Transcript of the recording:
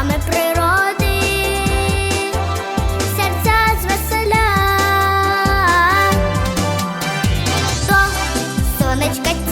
дарами природи, серця звеселя, до сонечка.